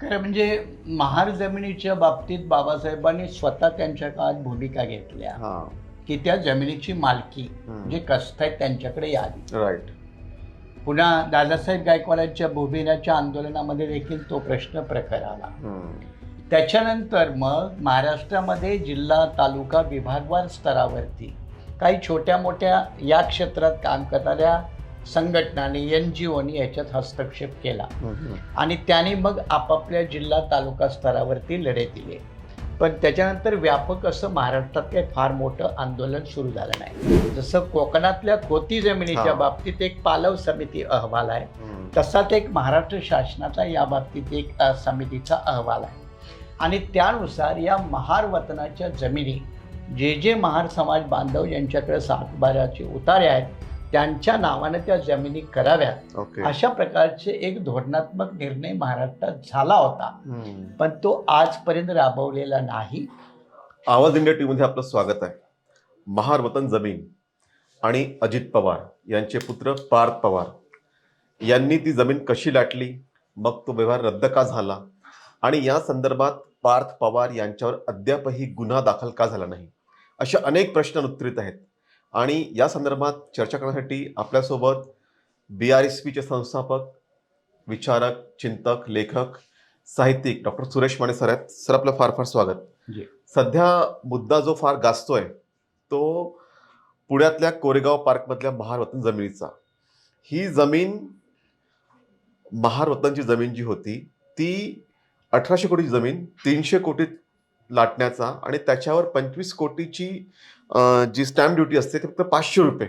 खरं म्हणजे महार जमिनीच्या बाबतीत बाबासाहेबांनी स्वतः त्यांच्या काळात भूमिका घेतल्या. की त्या जमिनीची मालकी. जे आहेत त्यांच्याकडे यावी. राईट पुन्हा दादासाहेब गायकवाडांच्या भूमिनाच्या आंदोलनामध्ये देखील तो प्रश्न प्रखर आला. त्याच्यानंतर मग महाराष्ट्रामध्ये जिल्हा तालुका विभागवार स्तरावरती काही छोट्या मोठ्या या क्षेत्रात काम करणाऱ्या संघटनांनी एन जी ओनी याच्यात हस्तक्षेप केला. आणि त्यांनी मग आपापल्या जिल्हा तालुका स्तरावरती लढे दिले पण त्याच्यानंतर व्यापक असं महाराष्ट्रात काही फार मोठं आंदोलन सुरू झालं नाही जसं कोकणातल्या खोती जमिनीच्या. बाबतीत एक पालव समिती अहवाल आहे. तसाच एक महाराष्ट्र शासनाचा या बाबतीत एक समितीचा अहवाल आहे आणि त्यानुसार या महार वतनाच्या जमिनी जे जे महार समाज बांधव यांच्याकडे सातबाऱ्याचे उतारे आहेत त्यांच्या नावानं त्या जमिनी कराव्यात. ओके अशा प्रकारचे एक धोरणात्मक निर्णय महाराष्ट्रात झाला होता. हम्म. पण तो आजपर्यंत राबवलेला नाही. आवाज इंडिया टी मध्ये आपलं स्वागत आहे. महार वतन जमीन आणि अजित पवार यांचे पुत्र पार्थ पवार. यांनी ती जमीन कशी लाटली? मग तो व्यवहार रद्द का झाला? आणि या संदर्भात पार्थ पवार यांच्यावर अद्यापही गुन्हा दाखल का झाला नाही? असे अनेक प्रश्न उत्तरित आहेत. आणि या संदर्भात चर्चा करण्यासाठी आपल्यासोबत बी आर एस पीचे संस्थापक विचारक चिंतक लेखक साहित्यिक डॉक्टर सुरेश माने सर आहेत. सर आपलं फार फार स्वागत. सध्या मुद्दा जो फार गाजतोय तो पुण्यातल्या कोरेगाव पार्कमधल्या महार वतन जमिनीचा. ही जमीन महार वतनची जमीन जी होती ती अठराशे कोटीची जमीन तीनशे कोटीत लाटण्याचा आणि त्याच्यावर पंचवीस कोटीची जी स्टॅम्प ड्युटी असते ती फक्त पाचशे रुपये.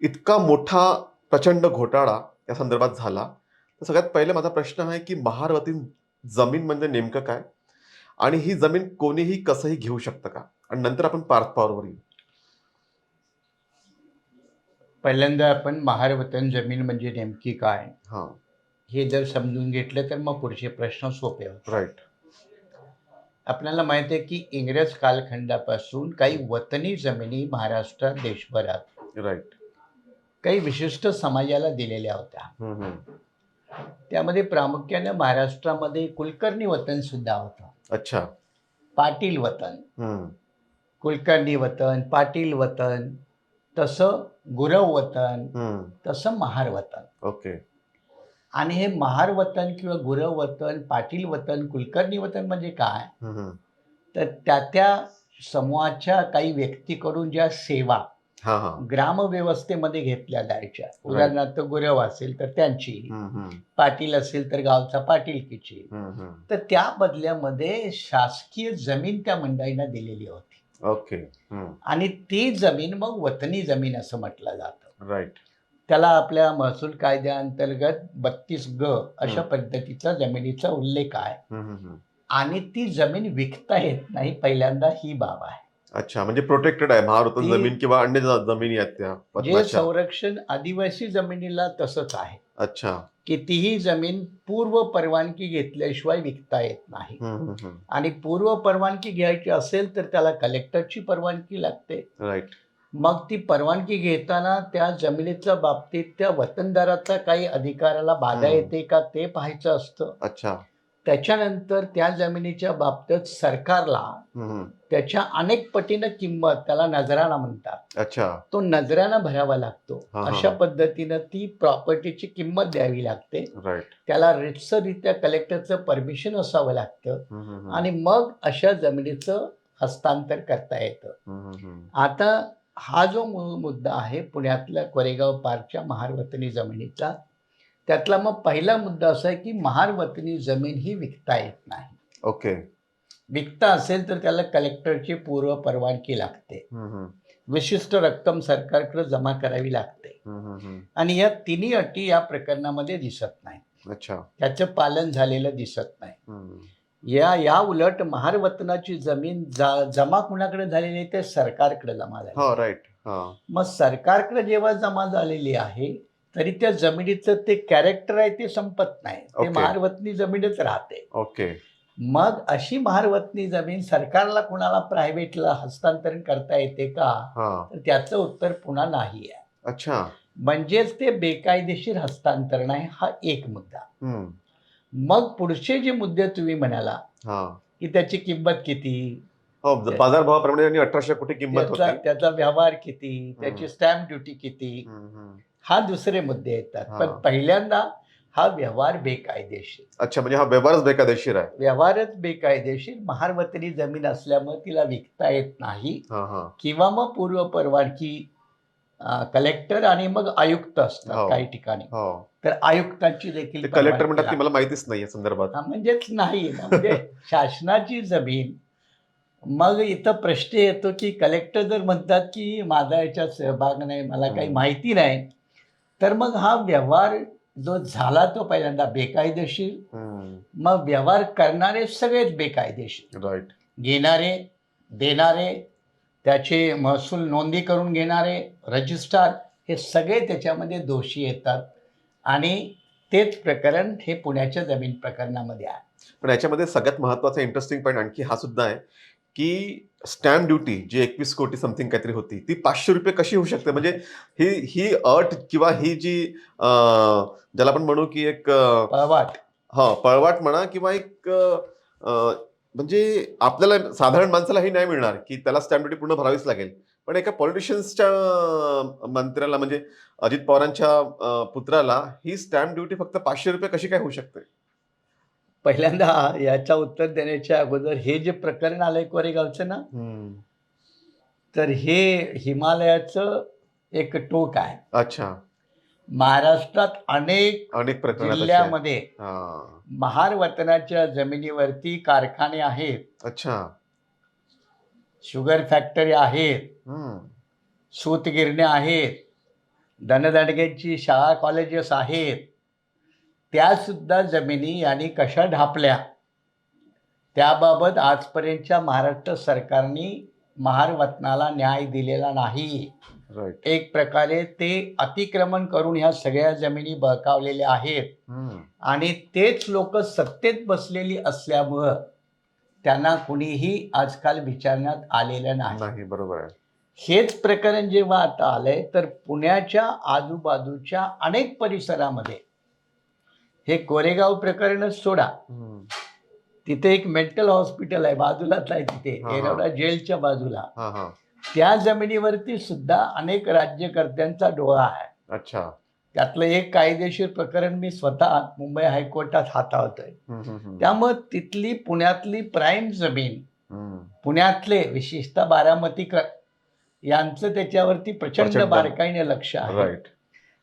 इतका मोठा प्रचंड घोटाळा या संदर्भात झाला. तर सगळ्यात पहिले माझा प्रश्न आहे की महार वतीन जमीन म्हणजे नेमकं काय? आणि ही जमीन कोणीही कसंही घेऊ शकतं का? आणि नंतर आपण पार्थ पॉवरवर येऊ. पहिल्यांदा आपण महार वतन जमीन म्हणजे नेमकी काय? हा. हे जर समजून घेतलं तर मग पुढचे प्रश्न सोपे होतात. राईट आपल्याला माहिती आहे की इंग्रज कालखंडापासून काही वतनी जमिनी महाराष्ट्रात देशभरात राईट काही विशिष्ट समाजाला दिलेल्या होत्या. त्यामध्ये प्रामुख्याने महाराष्ट्रामध्ये कुलकर्णी वतन सुद्धा होतं. अच्छा. पाटील वतन. कुलकर्णी वतन पाटील वतन तसं गुरव वतन. तसं महार वतन. ओके आणि हे महार वतन किंवा गुरव वतन पाटील वतन कुलकर्णी वतन म्हणजे काय. तर त्या त्या समूहाच्या काही व्यक्तीकडून ज्या सेवा ग्रामव्यवस्थेमध्ये घेतल्या जायच्या. उदाहरणार्थ गुरव असेल तर त्यांची. पाटील असेल तर गावचा पाटीलकीची. तर त्या बदल्यामध्ये शासकीय जमीन त्या मंडळींना दिलेली होती. ओके. आणि ती जमीन मग वतनी जमीन असं म्हटलं जातं. राईट त्याला आपल्या महसूल कायद्याअंतर्गत बत्तीस ग अशा पद्धतीचा जमिनीचा उल्लेख आहे. आणि ती जमीन विकता येत नाही पहिल्यांदा ही बाब आहे. अच्छा म्हणजे प्रोटेक्टेड आहे महार वतन ती- जमीन किंवा अन्य जमिनी आहेत त्या जे. संरक्षण आदिवासी जमिनीला तसंच आहे. अच्छा. की तीही जमीन पूर्व परवानगी घेतल्याशिवाय विकता येत नाही. आणि पूर्व परवानगी घ्यायची असेल तर त्याला कलेक्टरची परवानगी लागते. राईट मग ती परवानगी घेताना त्या जमिनीच्या बाबतीत त्या वतनदाराचा काही अधिकाराला बाधा. येते का ते पाहायचं असतं अच्छा त्याच्यानंतर त्या जमिनीच्या बाबतीत सरकारला. त्याच्या अनेक पटीनं किंमत त्याला नजराना म्हणतात अच्छा तो नजराना भरावा लागतो अशा. पद्धतीनं ती प्रॉपर्टीची किंमत द्यावी लागते त्याला रितसररित्या कलेक्टरचं परमिशन असावं लागतं. आणि मग अशा जमिनीचं हस्तांतर करता येतं. आता हा जो मुद्दा आहे पुण्यातल्या कोरेगाव पार्कच्या महारवतनी जमिनीचा त्यातला मग पहिला मुद्दा असा आहे की महारवतनी जमीन ही विकता येत नाही. ओके. विकता असेल तर त्याला कलेक्टरची पूर्व परवानगी लागते. हम्म, हम्म. विशिष्ट रक्कम सरकारकडे जमा करावी लागते. हम्म, हम्म, हम्म. आणि या तिन्ही अटी या प्रकरणामध्ये दिसत नाही अच्छा. त्याचं पालन झालेलं दिसत नाही. या या उलट महारवतनाची जमीन जा जमा कुणाकडे झालेली आहे? ते सरकारकडे जमा झाली हा राईट हा. मग सरकारकडे जेव्हा जमा झालेली आहे तरी त्या जमिनीचं ते कॅरेक्टर आहे ते संपत नाही. ते. महारवतनी जमीनच राहते. ओके मग अशी महारवतनी जमीन सरकारला कुणाला प्रायव्हेटला हस्तांतरण करता येते का? हा. तर त्याचं उत्तर पुन्हा नाही आहे. अच्छा. म्हणजेच ते बेकायदेशीर हस्तांतरण आहे हा एक मुद्दा. मग पुढचे जे मुद्दे तुम्ही म्हणाला हा. की त्याची किंमत किती? हो बाजारभावाप्रमाणे यांनी अठराशे कोटी किंमत त्याचा व्यवहार किती? त्याची. स्टॅम्प ड्युटी किती. हा दुसरे मुद्दे येतात. हा. पण पहिल्यांदा हा व्यवहार बेकायदेशीर. अच्छा म्हणजे हा व्यवहारच बेकायदेशीर आहे. व्यवहारच बेकायदेशीर. महारवतनी जमीन असल्यामुळे तिला विकता येत नाही. हा हा. किंवा मग पूर्व परवानगी कलेक्टर आणि मग आयुक्त हो. असतात काही ठिकाणी. हो. तर आयुक्तांची देखील कलेक्टर म्हणतात की. मला माहितीच नाही या संदर्भात. म्हणजेच नाही ना. म्हणजे शासनाची जमीन मग इथं प्रश्न येतो की कलेक्टर जर म्हणतात की माझा याच्यात सहभाग नाही मला काही. माहिती नाही तर मग हा व्यवहार जो झाला तो पहिल्यांदा बेकायदेशीर. मग व्यवहार करणारे सगळेच बेकायदेशीर. राईट घेणारे देणारे त्याचे महसूल नोंदी करून घेणारे रजिस्ट्रार हे सगळे त्याच्यामध्ये दोषी येतात. आणि तेच प्रकरण हे पुण्याच्या जमीन प्रकरणामध्ये आहे. पण याच्यामध्ये सगळ्यात महत्त्वाचा इंटरेस्टिंग पॉईंट आणखी हा सुद्धा आहे की स्टॅम्प ड्युटी जी एकवीस कोटी समथिंग काहीतरी होती ती पाचशे रुपये कशी होऊ शकते? म्हणजे ही ही अट किंवा ही जी ज्याला आपण म्हणू की एक पळवाट. हा पळवाट म्हणा किंवा एक म्हणजे आपल्याला साधारण माणसाला ही नाही मिळणार की त्याला स्टॅम्प ड्युटी पूर्ण भरावीच लागेल. पण एका पॉलिटिशियन्सच्या मंत्र्याला म्हणजे अजित पवारांच्या पुत्राला ही स्टॅम्प ड्युटी फक्त पाचशे रुपये कशी काय होऊ शकते? पहिल्यांदा याचं उत्तर देण्याच्या अगोदर हे जे प्रकरण आलंय कोरेगावचं ना तर हे हिमालयाचं एक टोक आहे. अच्छा. महाराष्ट्रात अनेक अनेक. जिल्ह्यामध्ये महार वतनाच्या जमिनीवरती कारखाने आहेत. अच्छा. शुगर फॅक्टरी आहेत. सूतगिरण्या आहेत. धनदांडग्यांची शाळा कॉलेजेस आहेत. त्यासुद्धा जमिनी यांनी कशा ढापल्या? त्याबाबत आजपर्यंतच्या महाराष्ट्र सरकारने महार वतनाला न्याय दिलेला नाही. राईट एक प्रकारे ते अतिक्रमण करून ह्या सगळ्या जमिनी बळकावलेल्या आहेत. हम्म. आणि तेच लोक सत्तेत बसलेली असल्यामुळं त्यांना कुणीही आजकाल विचारण्यात आलेलं नाही. बरोबर आहे. हेच प्रकरण जेव्हा आता आलंय तर पुण्याच्या आजूबाजूच्या अनेक परिसरामध्ये हे कोरेगाव प्रकरणच सोडा. तिथे एक मेंटल हॉस्पिटल आहे बाजूलाच आहे तिथे. येरवडा जेलच्या बाजूला. हा हा. त्या जमिनीवरती सुद्धा अनेक राज्यकर्त्यांचा डोळा आहे. अच्छा. त्यातलं एक कायदेशीर प्रकरण मी स्वतः मुंबई हायकोर्टात हाताळतोय. त्यामुळं तिथली पुण्यातली प्राईम जमीन. पुण्यातले विशेषतः बारामती यांचं त्याच्यावरती प्रचंड. बारकाईने लक्ष आहे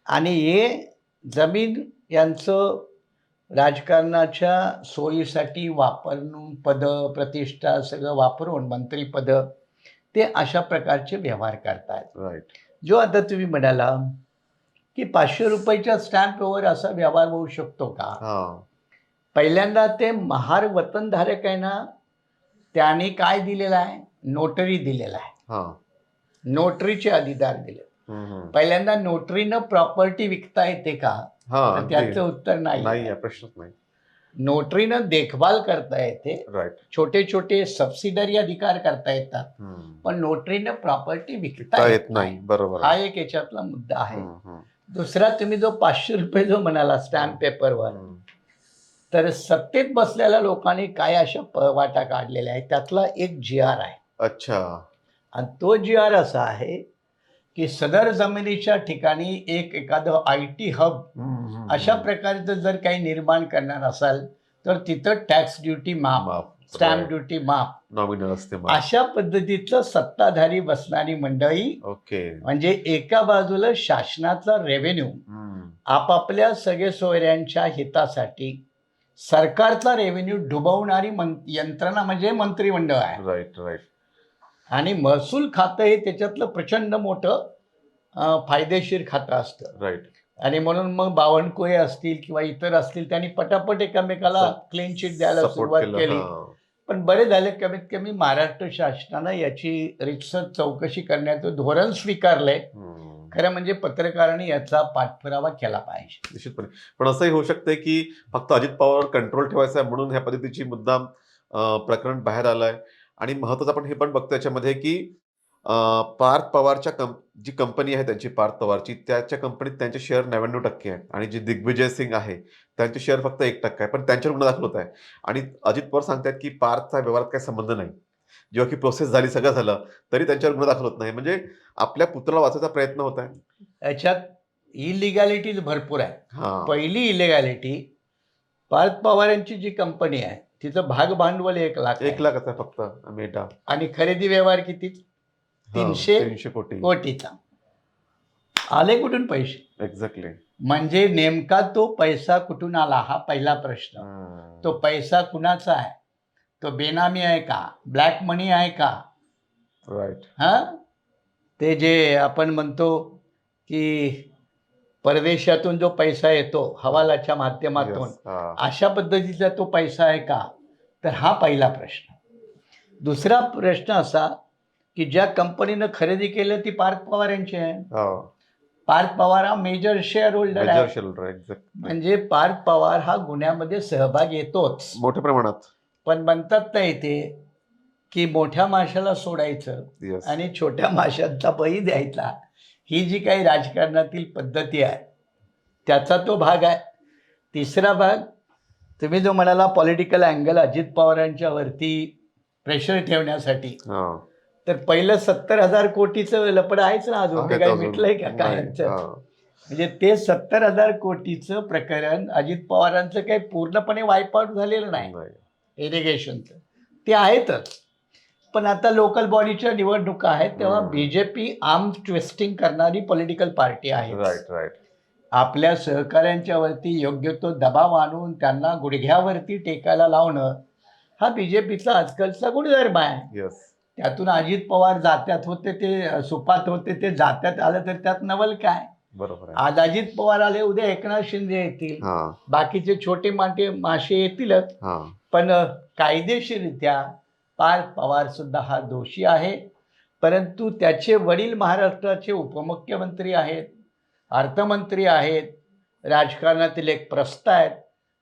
आणि हे जमीन यांचं राजकारणाच्या सोयीसाठी वापरून पद प्रतिष्ठा सगळं वापरून मंत्रीपद ते अशा प्रकारचे व्यवहार करतायत राईट जो आता तुम्ही म्हणाला की पाचशे रुपयाच्या स्टॅम्पवर असा व्यवहार होऊ शकतो का? पहिल्यांदा ते महार वतनधारक आहे ना त्यांनी काय दिलेलं आहे? नोटरी दिलेला आहे. हा. नोटरीचे अधिकार दिले. पहिल्यांदा नोटरीनं प्रॉपर्टी विकता येते का? हा. त्याचं उत्तर नाही प्रश्नच नाही. नोटरीनं देखभाल करता येते. छोटे छोटे सबसिडरी अधिकार करता येतात. पण नोटरीनं प्रॉपर्टी विकता येत नाही. बरोबर हा. एक याच्यातला मुद्दा आहे. दुसरा तुम्ही जो पाचशे रुपये जो म्हणाला स्टॅम्प पेपरवर. तर सत्तेत बसलेल्या लोकांनी काय अशा पळवाटा काढलेल्या आहेत त्यातला एक जी आर आहे अच्छा आणि तो जी आर असा आहे की सदर जमिनीच्या ठिकाणी एक एखादं आय टी हब अशा. प्रकारचं जर काही निर्माण करणार असाल तर तिथं टॅक्स ड्युटी माफ. स्टॅम्प. ड्युटी माफ नॉमिनल असते. अशा पद्धतीचं सत्ताधारी बसणारी मंडळी ओके म्हणजे एका बाजूला शासनाचा रेव्हेन्यू हम्म. आपापल्या सगळे सोयऱ्यांच्या हितासाठी सरकारचा रेव्हेन्यू डुबवणारी मं यंत्रणा म्हणजे मंत्रिमंडळ आहे राईट राईट आणि महसूल खातं हे त्याच्यातलं प्रचंड मोठं अं, फायदेशीर खातं असतं राईट आणि म्हणून मग बावनकुळे असतील किंवा इतर असतील त्यांनी पटापट एकमेकाला क्लीन चिट द्यायला सुरुवात केलं. पण बरे झाले कमीत कमी महाराष्ट्र शासनानं याची रितसर चौकशी करण्याचं धोरण स्वीकारलंय. खरं म्हणजे पत्रकारांनी याचा पाठपुरावा केला पाहिजे. निश्चितपणे. पण असंही होऊ शकते की फक्त अजित पवार कंट्रोल ठेवायचा आहे म्हणून ह्या पद्धतीची मुद्दाम प्रकरण बाहेर आलंय. आणि महत्वाचं आपण हे पण बघतो याच्यामध्ये की पार्थ पवारच्या कं जी कंपनी आहे त्यांची पार्थ पवारची त्याच्या कंपनीत त्यांचे शेअर नव्याण्णव टक्के आहेत. आणि जे दिग्विजय सिंग आहे त्यांचे शेअर फक्त एक टक्का आहे. पण त्यांच्यावर गुन्हा दाखल होत आहे. आणि अजित पवार सांगतात की पार्थचा व्यवहारात काही संबंध नाही. जेव्हा की प्रोसेस झाली सगळं झालं तरी त्यांच्यावर गुन्हा दाखल होत नाही. म्हणजे आपल्या पुत्राला वाचवायचा प्रयत्न होत आहे. याच्यात इलिगॅलिटीज भरपूर आहे. पहिली इलिगॅलिटी पार्थ पवार यांची जी कंपनी आहे तिचं भाग भांडवल एक लाख आहे. एक लाखच आहे फक्त मेटा आणि खरेदी व्यवहार किती? तीनशे तीनशे कोटी. कोटीचा. आले कुठून पैसे? एक्झॅक्टली म्हणजे नेमका तो पैसा कुठून आला हा पहिला प्रश्न. तो पैसा कुणाचा आहे? तो बेनामी आहे का? ब्लॅक मनी आहे का? राईट हा? ते जे आपण म्हणतो की परदेशातून जो पैसा येतो हवालाच्या माध्यमातून अशा पद्धतीचा तो पैसा आहे का? तर हा पहिला प्रश्न. दुसरा प्रश्न असा की ज्या कंपनीनं खरेदी केलं ती पार्थ पवार यांची आहे. पार्थ पवार हा मेजर शेअर होल्डर आहे. एक्झॅक्ट म्हणजे पार्थ पवार हा गुन्ह्यामध्ये सहभाग येतोच. मोठ्या प्रमाणात. पण म्हणतात ना इथे की मोठ्या माशाला सोडायचं येस आणि छोट्या माशांचा बळी द्यायचा ही जी काही राजकारणातील पद्धती आहे त्याचा तो भाग आहे. तिसरा भाग तुम्ही जो म्हणाला पॉलिटिकल अँगल अजित पवारांच्या वरती प्रेशर ठेवण्यासाठी हा. तर पहिलं सत्तर हजार कोटीचं लपड आहेच ना अजून. ते अजून. मिटलंय का काय. म्हणजे ते सत्तर हजार कोटीचं प्रकरण अजित पवारांचं काही पूर्णपणे वाईप आउट झालेलं नाही. इरिगेशनचं ते आहेतच. पण आता लोकल बॉडीच्या निवडणुका आहेत तेव्हा. बीजेपी आर्म ट्विस्टिंग करणारी पॉलिटिकल पार्टी आहे राईट राईट आपल्या सहकाऱ्यांच्या वरती योग्य तो दबाव आणून त्यांना गुडघ्यावरती टेकायला लावणं हा बीजेपीचा आजकालचा गुणधर्म आहे. त्यातून अजित पवार जात्यात होते ते सुपात होते ते जात्यात आलं तर त्यात नवल काय? बरोबर आज अजित पवार आले उद्या एकनाथ शिंदे येतील. बाकीचे छोटे माटे मासे येतीलच पण कायदेशीररित्या पार्थ पवार सुद्धा हा दोषी आहे. परंतु त्याचे वडील महाराष्ट्राचे उपमुख्यमंत्री आहेत अर्थमंत्री आहेत राजकारणातील एक प्रस्थ आहेत.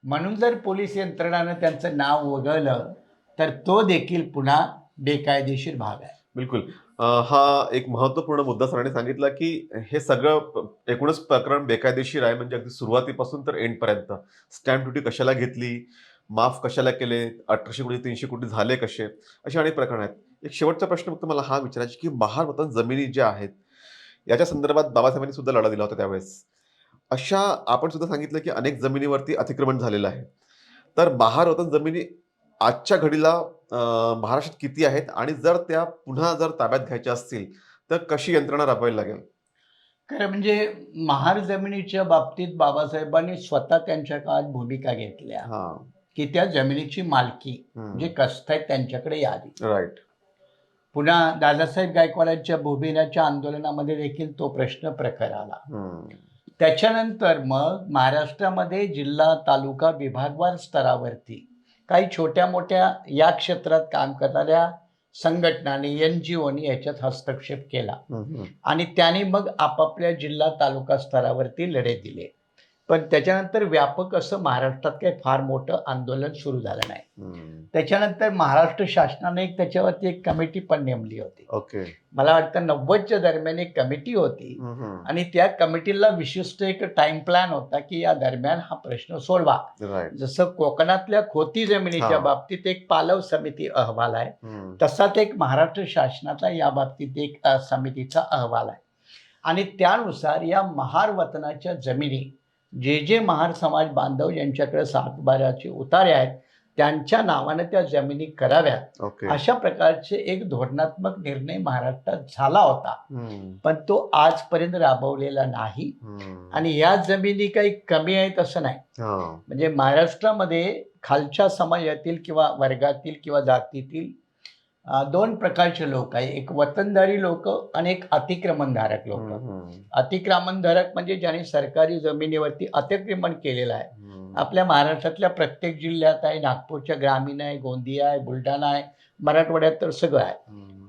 म्हणून जर पोलीस यंत्रणानं त्यांचं नाव वगळलं तर तो देखील पुन्हा बेकायदेशीर भाग आहे. बिलकुल. हा एक महत्त्वपूर्ण मुद्दा सरांनी सांगितला की हे सगळं प- एकूणच प्रकरण बेकायदेशीर आहे म्हणजे अगदी सुरुवातीपासून तर एंडपर्यंत. स्टॅम्प ड्युटी कशाला घेतली? माफ कशाला केले अठराशे कोटी तीनशे कोटी झाले कसे? असे अनेक प्रकरण आहेत. एक शेवटचा प्रश्न फक्त मला हा विचारायचा की महारवतन जमिनी ज्या आहेत याच्या संदर्भात बाबासाहेबांनी सुद्धा लढा दिला होता त्यावेळेस. अशा आपण सुद्धा सांगितलं की अनेक जमिनीवरती अतिक्रमण झालेलं आहे. तर महारवतन जमिनी आजच्या घडीला महाराष्ट्रात किती आहेत? आणि जर त्या पुन्हा जर ताब्यात घ्यायच्या असतील तर कशी यंत्रणा राबवायला लागेल? खरं म्हणजे महार जमिनीच्या बाबतीत बाबासाहेबांनी स्वतः त्यांच्या काळात भूमिका घेतल्या. की त्या जमिनीची मालकी म्हणजे कस्त आहेत त्यांच्याकडे यावी. राईट. पुन्हा दादासाहेब गायकवाडांच्या भूमिनाच्या आंदोलनामध्ये देखील तो प्रश्न प्रखर आला. त्याच्यानंतर मग महाराष्ट्रामध्ये जिल्हा तालुका विभागवार स्तरावरती काही छोट्या मोठ्या या क्षेत्रात काम करणाऱ्या संघटनांनी एन जी ओनी याच्यात हस्तक्षेप केला. आणि त्यांनी मग आपापल्या जिल्हा तालुका स्तरावरती लढे दिले. पण त्याच्यानंतर व्यापक असं महाराष्ट्रात काही फार मोठं आंदोलन सुरू झालं नाही. त्याच्यानंतर महाराष्ट्र शासनाने एक त्याच्यावरती एक कमिटी पण नेमली होती. ओके. मला वाटतं नव्वदच्या दरम्यान एक कमिटी होती. आणि त्या कमिटीला विशिष्ट एक टाइम प्लॅन होता की या दरम्यान हा प्रश्न सोडवा. जसं कोकणातल्या खोती जमिनीच्या. बाबतीत एक पालव समिती अहवाल आहे. तसाच एक महाराष्ट्र शासनाचा या बाबतीत एक समितीचा अहवाल आहे. आणि त्यानुसार या महार वतनाच्या जमिनी जे जे महार समाज बांधव यांच्याकडे सातबाऱ्याचे उतारे आहेत त्यांच्या नावाने त्या जमिनी कराव्यात. ओके. अशा प्रकारचे एक धोरणात्मक निर्णय महाराष्ट्रात झाला होता. पण तो आजपर्यंत राबवलेला नाही. आणि या जमिनी काही कमी आहेत असं नाही. म्हणजे महाराष्ट्रामध्ये खालच्या समाजातील किंवा वर्गातील किंवा जातीतील दोन प्रकारचे लोक आहे. एक वतनदारी लोक आणि एक अतिक्रमणधारक लोक. अतिक्रमणधारक म्हणजे ज्यांनी सरकारी जमिनीवरती अतिक्रमण केलेलं आहे. आपल्या महाराष्ट्रातल्या प्रत्येक जिल्ह्यात आहे. नागपूरच्या ग्रामीण आहे गोंदिया आहे बुलढाणा आहे मराठवाड्यात तर सगळं आहे.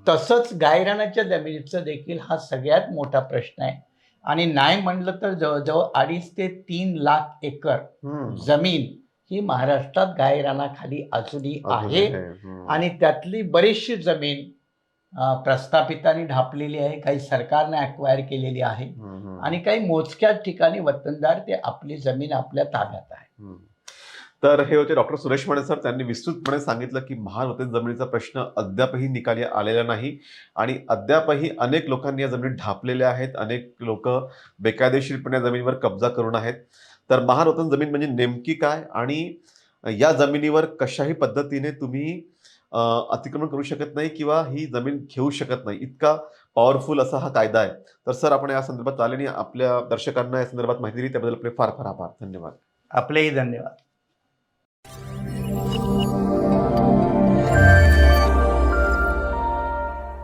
तसंच गायरानाच्या जमिनीचं देखील हा सगळ्यात मोठा प्रश्न आहे. आणि नाही म्हणलं तर जवळजवळ अडीच ते तीन लाख एकर जमीन ही महाराष्ट्रात गायरानाखाली अजूनही आहे. आणि त्यातली बरीचशी जमीन प्रस्थापितांनी ढापलेली आहे काही सरकारने अक्वायर केलेली आहे. आणि काही मोजक्याच ठिकाणी वतनदार ते आपली जमीन आपल्या ताब्यात आहे. तर हे होते डॉक्टर सुरेश म्हणे सर. त्यांनी विस्तृतपणे सांगितलं की महार वतन जमिनीचा प्रश्न अद्यापही निकाली आलेला नाही. आणि अद्यापही अनेक लोकांनी या जमिनी ढापलेल्या आहेत. अनेक लोक बेकायदेशीरपणे या जमिनीवर कब्जा करून आहेत. तर महान वतन जमीन म्हणजे नेमकी काय? आणि या जमिनीवर कशाही पद्धतीने तुम्ही अतिक्रमण करू शकत नाही किंवा ही जमीन घेऊ शकत नाही. इतका पॉवरफुल असा हा कायदा आहे. तर सर आपण या संदर्भात आल्याने आपल्या दर्शकांना या संदर्भात माहिती दिली. त्याबद्दल आपले फार फार आभार. धन्यवाद. आपलेही धन्यवाद.